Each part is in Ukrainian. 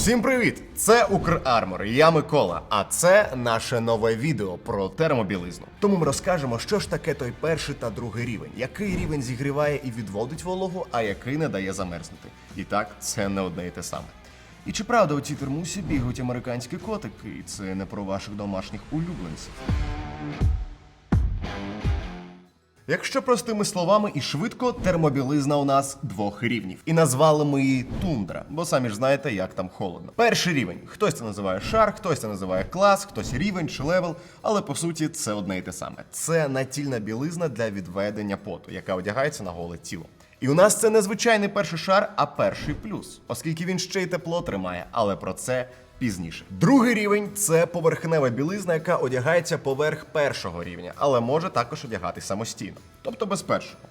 Всім привіт! Це Укрармор, я Микола, а це наше нове відео про термобілизну. Тому ми розкажемо, що ж таке той перший та другий рівень, який рівень зігріває і відводить вологу, а який не дає замерзнути. І так, це не одне і те саме. І чи правда у цій термусі бігають американські котики, і це не про ваших домашніх улюбленців? Якщо простими словами і швидко, термобілизна у нас двох рівнів. І назвали ми її тундра, бо самі ж знаєте, як там холодно. Перший рівень. Хтось це називає шар, хтось це називає клас, хтось рівень чи левел, але по суті це одне і те саме. Це натільна білизна для відведення поту, яка одягається на голе тіло. І у нас це не звичайний перший шар, а перший плюс, оскільки він ще й тепло тримає, але про це пізніше. Другий рівень це поверхнева білизна, яка одягається поверх першого рівня, але може також одягатись самостійно, тобто без першого.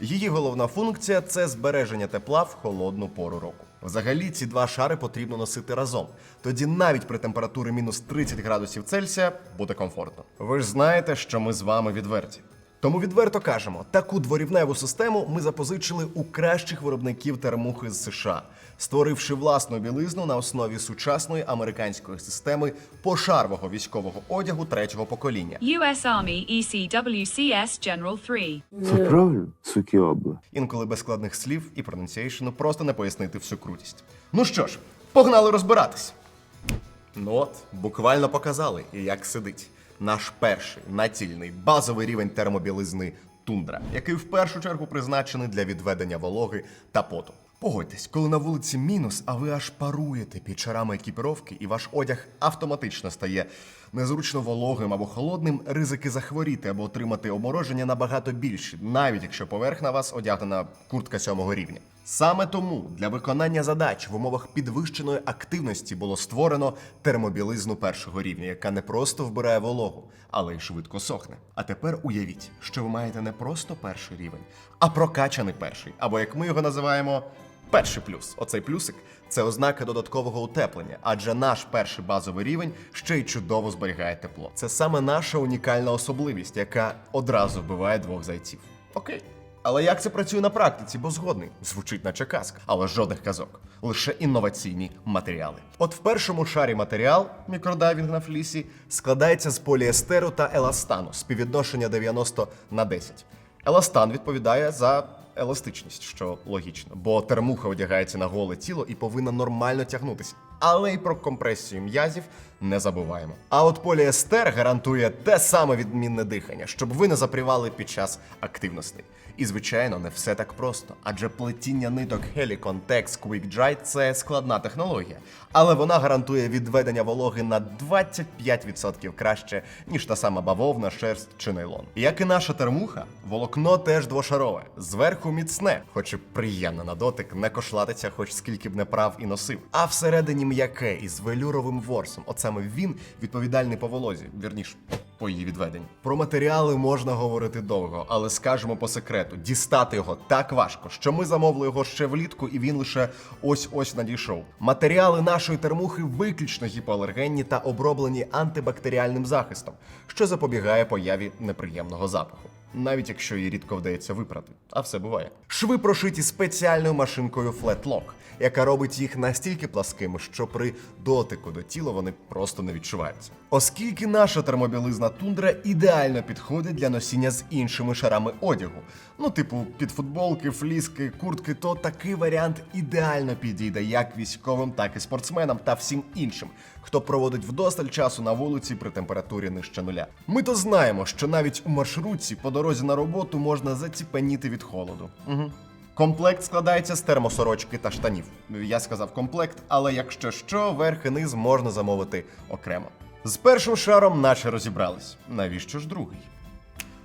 Її головна функція це збереження тепла в холодну пору року. Взагалі ці два шари потрібно носити разом. Тоді навіть при температурі мінус 30 градусів Цельсія буде комфортно. Ви ж знаєте, що ми з вами відверті. Тому відверто кажемо, таку дворівневу систему ми запозичили у кращих виробників термухи з США, створивши власну білизну на основі сучасної американської системи пошарового військового одягу третього покоління. US Army ECWCS General 3. Це правильно, суки обла. Інколи без складних слів і пронунціейшену просто не пояснити всю крутість. Ну що ж, погнали розбиратись. Ну от, буквально показали, як сидить наш перший націльний базовий рівень термобілизни тундра, який в першу чергу призначений для відведення вологи та поту. Погодьтесь, коли на вулиці мінус, а ви аж паруєте під шарами екіпіровки, і ваш одяг автоматично стає незручно вологим або холодним, ризики захворіти або отримати обмороження набагато більші, навіть якщо поверх на вас одягнена куртка сьомого рівня. Саме тому для виконання задач в умовах підвищеної активності було створено термобілизну першого рівня, яка не просто вбирає вологу, але й швидко сохне. А тепер уявіть, що ви маєте не просто перший рівень, а прокачаний перший, або як ми його називаємо. Перший плюс, оцей плюсик, це ознака додаткового утеплення, адже наш перший базовий рівень ще й чудово зберігає тепло. Це саме наша унікальна особливість, яка одразу вбиває двох зайців. Окей. Але як це працює на практиці, бо згодний звучить наче казка, але жодних казок, лише інноваційні матеріали. От в першому шарі матеріал мікродайвінг на флісі складається з поліестеру та еластану, співвідношення 90 на 10. Еластан відповідає за еластичність, що логічно, бо термуха одягається на голе тіло і повинна нормально тягнутися. Але й про компресію м'язів не забуваємо. А от поліестер гарантує те саме відмінне дихання, щоб ви не запрівали під час активностей. І звичайно, не все так просто, адже плетіння ниток Helicon Tex Quick Dry – це складна технологія, але вона гарантує відведення вологи на 25% краще, ніж та сама бавовна, шерсть чи нейлон. Як і наша термуха, волокно теж двошарове, зверху міцне, хоч і приємне на дотик, не кошлатиться, хоч скільки б не прав і носив. А всередині м'яке із велюровим ворсом. От саме він відповідальний по волозі, вірніш, по її відведенню. Про матеріали можна говорити довго, але скажемо по секрету: дістати його так важко, що ми замовили його ще влітку, і він лише ось-ось надійшов. Матеріали нашої термухи виключно гіпоалергенні та оброблені антибактеріальним захистом, що запобігає появі неприємного запаху. Навіть якщо її рідко вдається випрати, а все буває. Шви прошиті спеціальною машинкою Flat Lock, яка робить їх настільки пласкими, що при дотику до тіла вони просто не відчуваються. Оскільки наша термобілизна тундра ідеально підходить для носіння з іншими шарами одягу, ну типу під футболки, фліски, куртки, то такий варіант ідеально підійде як військовим, так і спортсменам та всім іншим, хто проводить вдосталь часу на вулиці при температурі нижче нуля. Ми то знаємо, що навіть у маршрутці по дорозі на роботу можна заціпеніти від холоду. Угу. Комплект складається з термосорочки та штанів. Я сказав комплект, але якщо що, верх і низ можна замовити окремо. З першим шаром наче розібрались. Навіщо ж другий?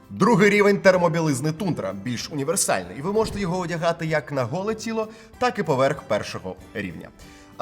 Другий рівень термобілизни тундра більш універсальний, і ви можете його одягати як на голе тіло, так і поверх першого рівня.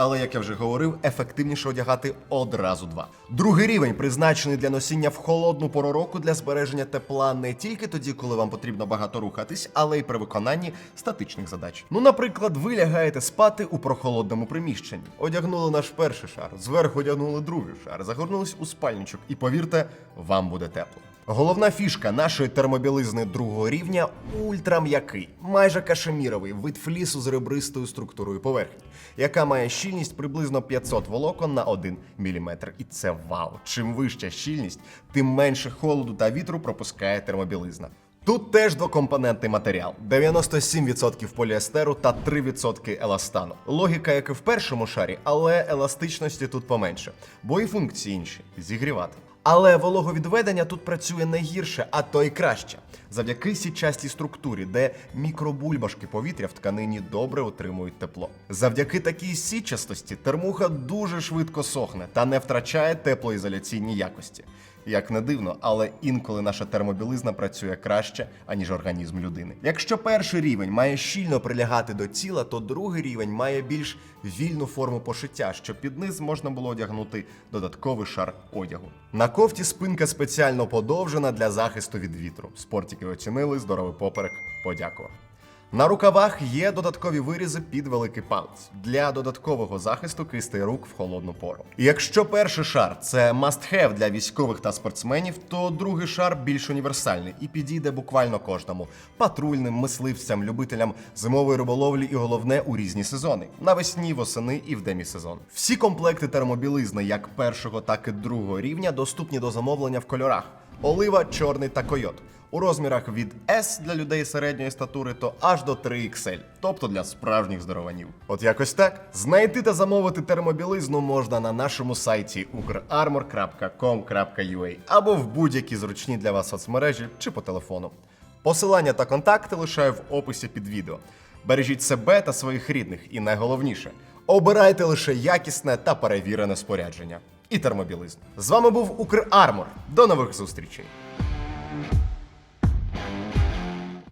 Але, як я вже говорив, ефективніше одягати одразу два. Другий рівень призначений для носіння в холодну пору року для збереження тепла не тільки тоді, коли вам потрібно багато рухатись, але й при виконанні статичних задач. Ну, наприклад, ви лягаєте спати у прохолодному приміщенні. Одягнули наш перший шар, зверху одягнули другий шар, загорнулись у спальничок, і повірте, вам буде тепло. Головна фішка нашої термобілизни другого рівня ультрам'який, майже кашеміровий вид флісу з ребристою структурою поверхні, яка має щільність приблизно 500 волокон на 1 мм. І це вау! Чим вища щільність, тим менше холоду та вітру пропускає термобілизна. Тут теж двокомпонентний матеріал: 97% поліестеру та 3% еластану. Логіка, як і в першому шарі, але еластичності тут поменше, бо і функції інші зігрівати. Але вологовідведення тут працює не гірше, а то й краще. Завдяки січастій структурі, де мікробульбашки повітря в тканині добре отримують тепло. Завдяки такій січастості термуха дуже швидко сохне та не втрачає теплоізоляційні якості. Як не дивно, але інколи наша термобілизна працює краще, аніж організм людини. Якщо перший рівень має щільно прилягати до тіла, то другий рівень має більш вільну форму пошиття, щоб під низ можна було одягнути додатковий шар одягу. На кофті спинка спеціально подовжена для захисту від вітру. Спортики оцінили, здоровий поперек подякував. На рукавах є додаткові вирізи під великий палець для додаткового захисту кистей рук в холодну пору. Якщо перший шар це must-have для військових та спортсменів, то другий шар більш універсальний і підійде буквально кожному патрульним, мисливцям, любителям зимової риболовлі і головне у різні сезони навесні, восени і в демісезон. Всі комплекти термобілизни, як першого, так і другого рівня, доступні до замовлення в кольорах: олива, чорний та койот у розмірах від S для людей середньої статури, то аж до 3XL, тобто для справжніх здорованів. От якось так. Знайти та замовити термобілизну можна на нашому сайті ukrarmor.com.ua або в будь-якій зручній для вас соцмережі чи по телефону. Посилання та контакти лишаю в описі під відео. Бережіть себе та своїх рідних, і найголовніше обирайте лише якісне та перевірене спорядження і термобілизну. З вами був Укрармор. До нових зустрічей!